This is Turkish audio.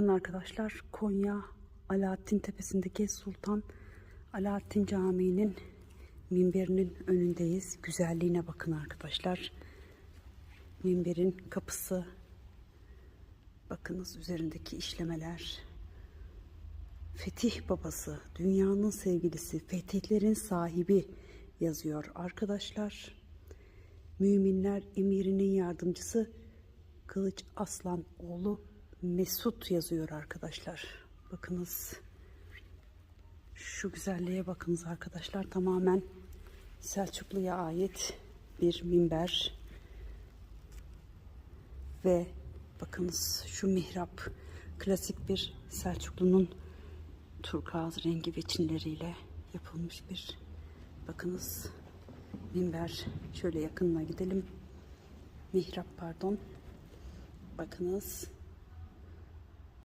Arkadaşlar Konya Alaaddin Tepesi'ndeki Sultan Alaaddin Camii'nin minberinin önündeyiz. Güzelliğine bakın arkadaşlar. Minberin kapısı. Bakınız üzerindeki işlemeler. Fetih babası, dünyanın sevgilisi, fetihlerin sahibi yazıyor arkadaşlar. Müminler emirinin yardımcısı Kılıç Aslan oğlu Mesut yazıyor arkadaşlar. Bakınız. Şu güzelliğe bakınız arkadaşlar. Tamamen Selçuklu'ya ait bir minber. Ve bakınız şu mihrap klasik bir Selçuklu'nun turkuaz rengi ve çinleriyle yapılmış bir bakınız minber. Şöyle yakınına gidelim. Mihrap pardon. Bakınız